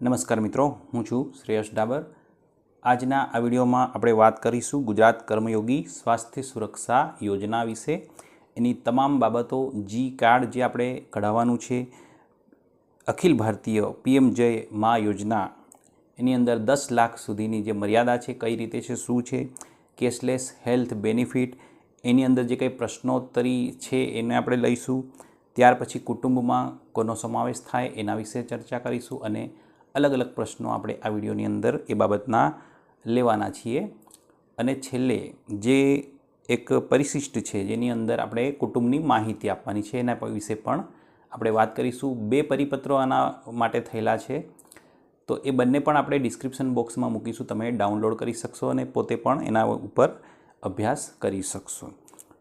નમસ્કાર મિત્રો, હું છું શ્રેયસ ડાબર. આજના આ વિડીયોમાં આપણે વાત કરીશું ગુજરાત કર્મયોગી સ્વાસ્થ્ય સુરક્ષા યોજના વિશે. એની તમામ બાબતો જી કાર્ડ જે આપણે કઢાવવાનું છે, અખિલ ભારતીય પીએમ જય મા યોજના, એની અંદર દસ લાખ સુધીની જે મર્યાદા છે, કઈ રીતે છે, શું છે, કેશલેસ હેલ્થ બેનિફિટ, એની અંદર જે કંઈ પ્રશ્નોત્તરી છે, એને આપણે લઈશું. ત્યાર પછી કુટુંબમાં કોનો સમાવેશ થાય, એના વિશે ચર્ચા કરીશું અને અલગ અલગ પ્રશ્નો આપણે આ વિડીયોની અંદર એ બાબતના લેવાના છીએ. અને છેલ્લે જે એક પરિશિષ્ટ છે, જેની અંદર આપણે કુટુંબની માહિતી આપવાની છે, એના વિશે પણ આપણે વાત કરીશું. બે પરિપત્રો આના માટે થયેલા છે. તો એ બંને પણ આપણે ડિસ્ક્રિપ્શન બોક્સમાં મૂકીશું. તમે ડાઉનલોડ કરી શકશો અને પોતે પણ એના ઉપર અભ્યાસ કરી શકશો.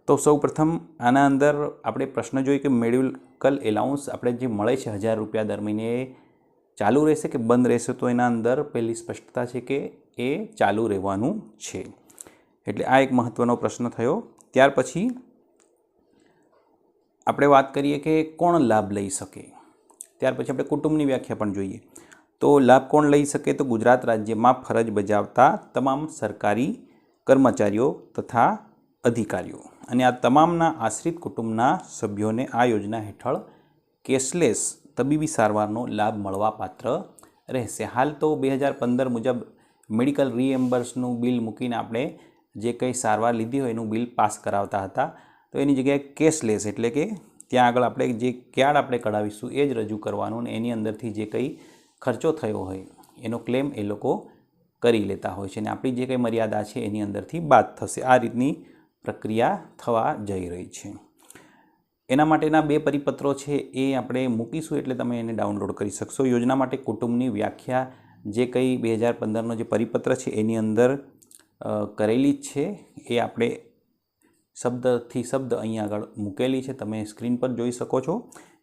તો સૌ પ્રથમ આના અંદર આપણે પ્રશ્ન જોઈએ કે મેડિકલ એલાઉન્સ આપણે જે મળે છે હજાર રૂપિયા દર મહિને ચાલુ રહેશે કે બંધ રહેશે તો એના અંદર પહેલી સ્પષ્ટતા છે કે એ ચાલુ રહેવાનું છે. એટલે આ એક મહત્ત્વનો પ્રશ્ન થયો. ત્યાર પછી આપણે વાત કરીએ કે કોણ લાભ લઈ શકે. ત્યાર પછી આપણે કુટુંબની વ્યાખ્યા પણ જોઈએ. તો લાભ કોણ લઈ શકે? તો ગુજરાત રાજ્યમાં ફરજ બજાવતા તમામ સરકારી કર્મચારીઓ તથા અધિકારીઓ. અને આ તમામના આશ્રિત કુટુંબના સભ્યોને આ યોજના હેઠળ કેશલેસ તબીબી સારવારનો લાભ મળવાપાત્ર રહેશે. હાલ તો બે હજાર પંદર મુજબ મેડિકલ રીએમ્બર્સનું બિલ મૂકીને આપણે જે કંઈ સારવાર લીધી હોય એનું બિલ પાસ કરાવતા હતા. તો એની જગ્યાએ કેશલેસ એટલે કે ત્યાં આગળ આપણે જે કાર્ડ આપણે કઢાવીશું એ જ રજૂ કરવાનું અને એની અંદરથી જે કંઈ ખર્ચો થયો હોય એનો ક્લેમ એ લોકો કરી લેતા હોય છે અને આપણી જે કંઈ મર્યાદા છે એની અંદરથી બાદ થશે. આ રીતની પ્રક્રિયા થવા જઈ રહી છે. એના માટેના બે પરિપત્રો છે એ આપણે મૂકીશું એટલે તમે એને ડાઉનલોડ કરી શકશો. યોજના માટે કુટુંબની વ્યાખ્યા જે કંઈ બે હજાર પંદરનો જે પરિપત્ર છે એની અંદર કરેલી જ છે. એ આપણે શબ્દથી શબ્દ અહીં આગળ મૂકેલી છે. તમે સ્ક્રીન પર જોઈ શકો છો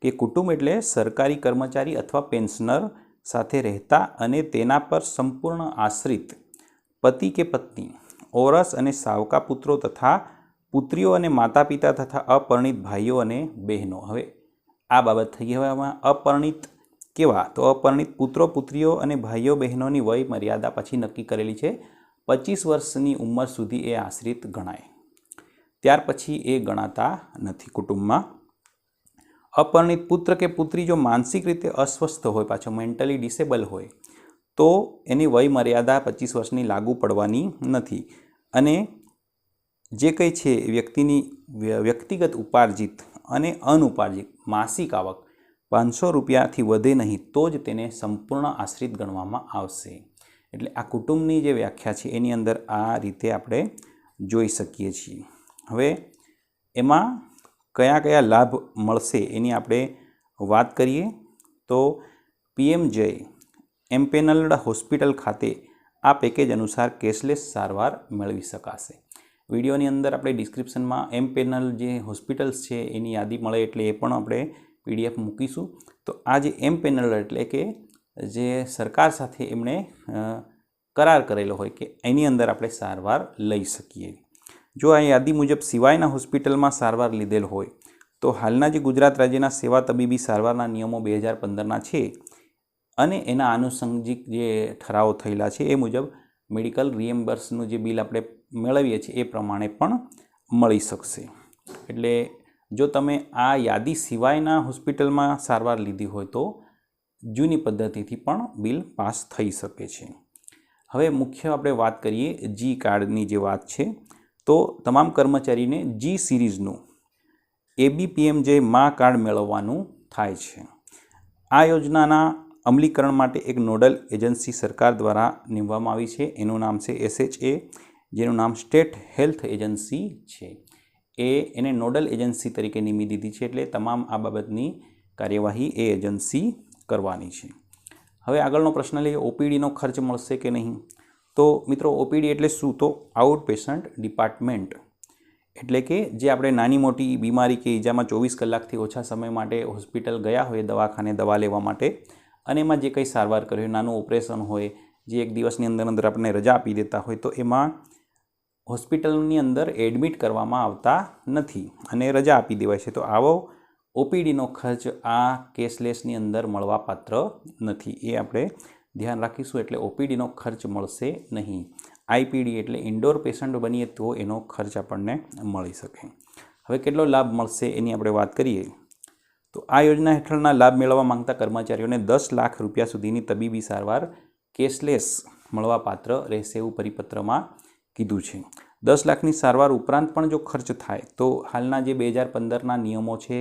કે કુટુંબ એટલે સરકારી કર્મચારી અથવા પેન્શનર સાથે રહેતા અને તેના પર સંપૂર્ણ આશ્રિત પતિ કે પત્ની, ઓરસ અને સાવકા પુત્રો તથા પુત્રીઓ અને માતા પિતા તથા અપરિણિત ભાઈઓ અને બહેનો. હવે આ બાબત થઈ હવે આમાં અપરિણિત કેવા? તો અપરિણિત પુત્રો, પુત્રીઓ અને ભાઈઓ, બહેનોની વય મર્યાદા પછી નક્કી કરેલી છે. પચીસ વર્ષની ઉંમર સુધી એ આશ્રિત ગણાય. ત્યાર પછી એ ગણાતા નથી કુટુંબમાં. અપરિણિત પુત્ર કે પુત્રી જો માનસિક રીતે અસ્વસ્થ હોય, પાછો મેન્ટલી ડિસેબલ હોય, તો એની વય મર્યાદા પચીસ વર્ષની લાગુ પડવાની નથી. અને જે કંઈ છે વ્યક્તિની વ્યક્તિગત ઉપાર્જિત અને અનુપાર્જિત માસિક આવક પાંચસો રૂપિયાથી વધે નહીં તો જ તેને સંપૂર્ણ આશ્રિત ગણવામાં આવશે. એટલે આ કુટુંબની જે વ્યાખ્યા છે એની અંદર આ રીતે આપણે જોઈ શકીએ છીએ. હવે એમાં કયા કયા લાભ મળશે એની આપણે વાત કરીએ તો પીએમ જય, એમ્પેનલ્ડ હોસ્પિટલ ખાતે આ પેકેજ અનુસાર કેશલેસ સારવાર મેળવી શકાશે. વિડીયોની અંદર આપણે ડિસ્ક્રિપ્શનમાં એમ પેનલ જે હોસ્પિટલ્સ છે એની યાદી મળે એટલે એ પણ આપણે પીડીએફ મૂકીશું. તો આ જે એમ પેનલ એટલે કે જે સરકાર સાથે એમણે કરાર કરેલો હોય કે એની અંદર આપણે સારવાર લઈ શકીએ. જો આ યાદી મુજબ સિવાયના હોસ્પિટલમાં સારવાર લીધેલ હોય, તો હાલના જે ગુજરાત રાજ્યના સેવા તબીબી સારવારના નિયમો બે હજાર પંદરના છે અને એના આનુષંગિક જે ઠરાવો થયેલા છે એ મુજબ મેડિકલ રિએમ્બર્સનું જે બિલ આપણે મેળવીએ છીએ, એ પ્રમાણે પણ મળી શકશે. એટલે જો તમે આ યાદી સિવાયના હોસ્પિટલમાં સારવાર લીધી હોય તો જૂની પદ્ધતિથી પણ બિલ પાસ થઈ શકે છે. હવે મુખ્ય આપણે વાત કરીએ જી કાર્ડની જે વાત છે, તો તમામ કર્મચારીને જી સિરીઝનું એબીપીએમ જે મા કાર્ડ મેળવવાનું થાય છે. આ યોજનાના અમલીકરણ માટે એક નોડલ એજન્સી સરકાર દ્વારા નીમવામાં આવી છે. એનું નામ છે એસએચએ. જેનું નામ સ્ટેટ હેલ્થ એજન્સી છે. એ એને નોડલ એજન્સી તરીકે નિમી દીધી છે એટલે તમામ આ બાબતની કાર્યવાહી એ એજન્સી કરવાની છે. હવે આગળનો પ્રશ્ન લઈએ, ઓપીડીનો ખર્ચ મળશે કે નહીં? તો મિત્રો, ઓપીડી એટલે શું? તો આઉટ પેશન્ટ ડિપાર્ટમેન્ટ. એટલે કે જે આપણે નાની મોટી બીમારી કે ઈજામાં ચોવીસ કલાકથી ઓછા સમય માટે હોસ્પિટલ ગયા હોય, દવાખાને દવા લેવા માટે, અને એમાં જે કંઈ સારવાર કરી હોય, નાનું ઓપરેશન હોય, જે એક દિવસની અંદર અંદર આપણને રજા આપી દેતા હોય, તો એમાં હોસ્પિટલની અંદર એડમિટ કરવામાં આવતા નથી અને રજા આપી દેવાય છે. તો આવો ઓપીડીનો ખર્ચ આ કેશલેસની અંદર મળવાપાત્ર નથી. એ આપણે ધ્યાન રાખીશું એટલે ઓપીડીનો ખર્ચ મળશે નહીં. આઈપીડી એટલે ઇન્ડોર પેશન્ટ બનીએ તો એનો ખર્ચ આપણને મળી શકે. હવે કેટલો લાભ મળશે એની આપણે વાત કરીએ. તો આ યોજના હેઠળના લાભ મેળવવા માંગતા કર્મચારીઓને દસ લાખ રૂપિયા સુધીની તબીબી સારવાર કેશલેસ મળવાપાત્ર રહેશે એવું પરિપત્રમાં કીધું છે. દસ લાખની સારવાર ઉપરાંત પણ જો ખર્ચ થાય, તો હાલના જે બે હજાર પંદરના નિયમો છે,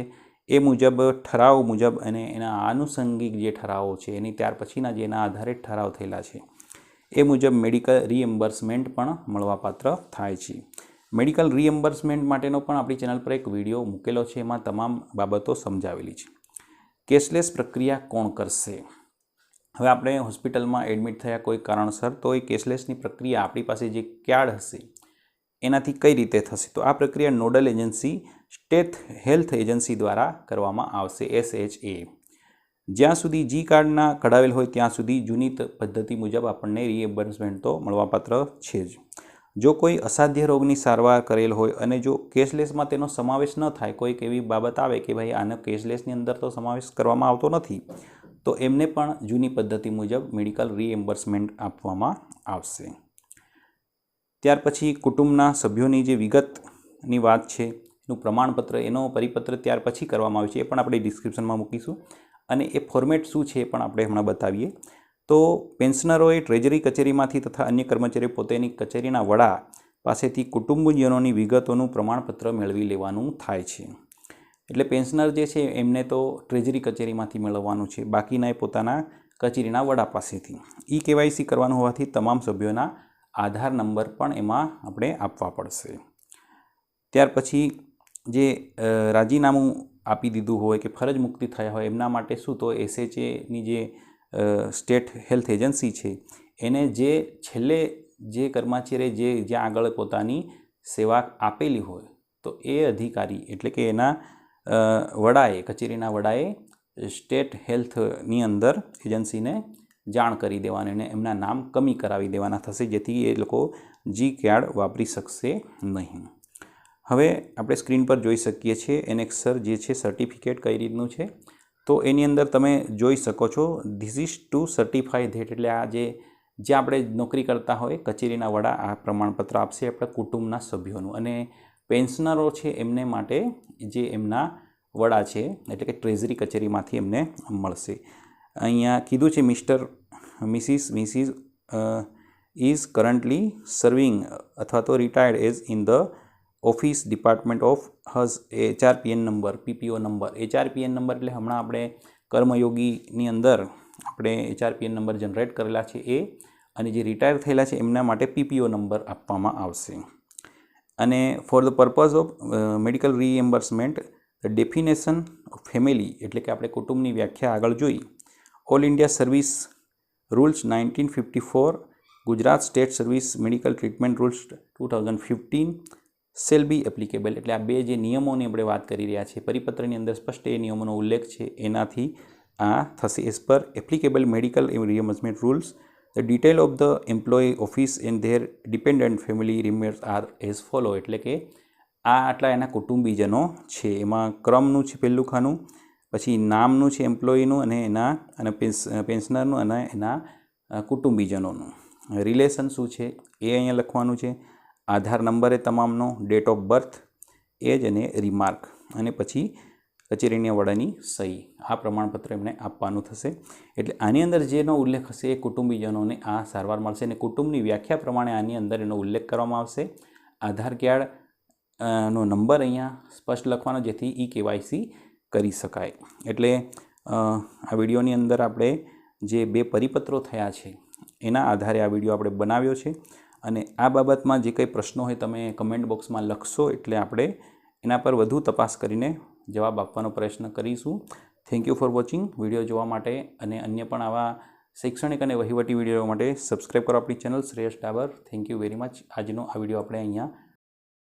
એ મુજબ ઠરાવ મુજબ અને એના આનુષંગિક જે ઠરાવો છે, એની ત્યાર પછીના જે એના આધારે ઠરાવ થયેલા છે, એ મુજબ મેડિકલ રીએમ્બર્સમેન્ટ પણ મળવાપાત્ર થાય છે. મેડિકલ રીએમ્બર્સમેન્ટ માટેનો પણ આપણી ચેનલ પર એક વીડિયો મૂકેલો છે, એમાં તમામ બાબતો સમજાવેલી છે. કેશલેસ પ્રક્રિયા કોણ કરશે? હવે આપણે હોસ્પિટલમાં એડમિટ થયા કોઈ કારણસર, તો એ કેશલેસની પ્રક્રિયા આપણી પાસે જે કાર્ડ હશે, એનાથી કઈ રીતે થશે? તો આ પ્રક્રિયા nodal agency state health agency દ્વારા કરવામાં આવશે, એસએચએ. જ્યાં સુધી જી કાર્ડના કઢાવેલ હોય ત્યાં સુધી જૂની પદ્ધતિ મુજબ આપણને રિએમ્બર્સમેન્ટ તો મળવાપાત્ર છે જ. જો કોઈ અસાધ્ય રોગની સારવાર કરેલ હોય અને જો કેશલેસમાં તેનો સમાવેશ ન થાય, કોઈક એવી બાબત આવે કે ભાઈ આનો કેશલેસની અંદર તો સમાવેશ કરવામાં આવતો નથી તો એમને પણ જૂની પદ્ધતિ મુજબ મેડિકલ રીએમ્બર્સમેન્ટ આપવામાં આવશે. ત્યાર પછી કુટુંબના સભ્યોની જે વિગતની વાત છે, એનું પ્રમાણપત્ર, એનો પરિપત્ર ત્યાર પછી કરવામાં આવે છે, એ પણ આપણે ડિસ્ક્રિપ્શનમાં મૂકીશું. અને એ ફોર્મેટ શું છે એ પણ આપણે હમણાં બતાવીએ. તો પેન્શનરોએ ટ્રેજરી કચેરીમાંથી તથા અન્ય કર્મચારીઓ પોતેની કચેરીના વડા પાસેથી કુટુંબજનોની વિગતોનું પ્રમાણપત્ર મેળવી લેવાનું થાય છે. એટલે પેન્શનર જે છે એમને તો ટ્રેજરી કચેરીમાંથી મેળવવાનું છે. બાકીના એ પોતાના કચેરીના વડા પાસેથી. ઈ કેવાયસી કરવાનું હોવાથી તમામ સભ્યોના આધાર નંબર પણ એમાં આપણે આપવા પડશે. ત્યાર પછી જે રાજીનામું આપી દીધું હોય કે ફરજ મુક્તિ થયા હોય એમના માટે શું તો એસએચએની જે સ્ટેટ હેલ્થ એજન્સી છે, એને જે છેલ્લે જે કર્મચારીએ જે, જ્યાં આગળ પોતાની સેવા આપેલી હોય તો એ અધિકારી એટલે કે એના વડાએ, કચેરીના વડાએ સ્ટેટ હેલ્થની અંદર એજન્સીને જાણ કરી દેવાની અને એમના નામ કમી કરાવી દેવાના થશે, જેથી એ લોકો જી કાર્ડ વાપરી શકશે નહીં. હવે આપણે સ્ક્રીન પર જોઈ શકીએ છીએ એનેક્સર જે છે સર્ટિફિકેટ કઈ રીતનું છે. તો એની અંદર તમે જોઈ શકો છો, ધીસ ટુ સર્ટિફાઈ ધેટ, એટલે આ જે જે આપણે નોકરી કરતા હોય, કચેરીના વડા આ પ્રમાણપત્ર આપશે આપણા કુટુંબના સભ્યોનું. અને પેન્શનરો છે એમને માટે જે એમના વડા છે, એટલે કે ટ્રેઝરી કચેરીમાંથી એમને મળશે. અહીંયા કીધું છે mister missus missus is currently serving અથવા તો retired as in the office department of has HRPN number, PPO number. HRPN number એટલે હમણાં આપણે કર્મયોગીની અંદર આપણે એચઆરપીએન નંબર જનરેટ કરેલા છે એ, અને જે રિટાયર થયેલા છે એમના માટે પીપીઓ નંબર આપવામાં આવશે. અને for the purpose of medical reimbursement the definition family એટલે કે આપણે કુટુંબની વ્યાખ્યા આગળ જોઈ. All India service rules nineteen fifty four Gujarat state service medical treatment rules two thousand fifteen shall be applicable એટલે આ બે જે નિયમોની આપણે વાત કરી રહ્યા છીએ, પરિપત્રની અંદર સ્પષ્ટ એ નિયમોનો ઉલ્લેખ છે, એનાથી આ થશે એઝ પર applicable medical reimbursement rules the detail of the employee office and their dependent family members are as follow એટલે કે આ આટલા એના કુટુંબીજનો છે. એમાં ક્રમનું છે પહેલું ખાનું પછી નામનું છે એમ્પ્લોયીનું અને એના, અને પેન્શનરનું અને એના કુટુંબીજનોનું. રિલેશન શું છે? એ અહીંયા લખવાનું છે. આધાર નંબર એ તમામનો, ડેટ ઓફ બર્થ, એજ અને રિમાર્ક. અને પછી કચેરીની વડાની સહી. આ પ્રમાણપત્ર એમણે આપવાનું થશે. એટલે આની અંદર જેનો ઉલ્લેખ હશે એ કુટુંબીજનોને આ સારવાર મળશે અને કુટુંબની વ્યાખ્યા પ્રમાણે આની અંદર એનો ઉલ્લેખ કરવામાં આવશે. આધાર કાર્ડ નો નંબર અહીંયા સ્પષ્ટ લખવાનો જેથી ઈ કેવાયસી કરી શકાય. એટલે આ વિડીયોની અંદર આપણે જે બે પરિપત્રો થયા છે, એના આધારે આ વીડિયો આપણે બનાવ્યો છે. અને આ બાબતમાં જે કંઈ પ્રશ્નો હોય તમે કમેન્ટ બોક્સમાં લખશો એટલે આપણે એના પર વધુ તપાસ કરીને જવાબ આપવાનો પ્રયત્ન કરીશું. Thank you for watching video જોવા માટે અને અન્ય પણ આવા શૈક્ષણિક અને વહીવટી વીડિયો માટે સબસ્ક્રાઈબ કરો આપણી channel Shreyas Dabar. Thank you very much આજનો આ વીડિયો આપણે અહીંયા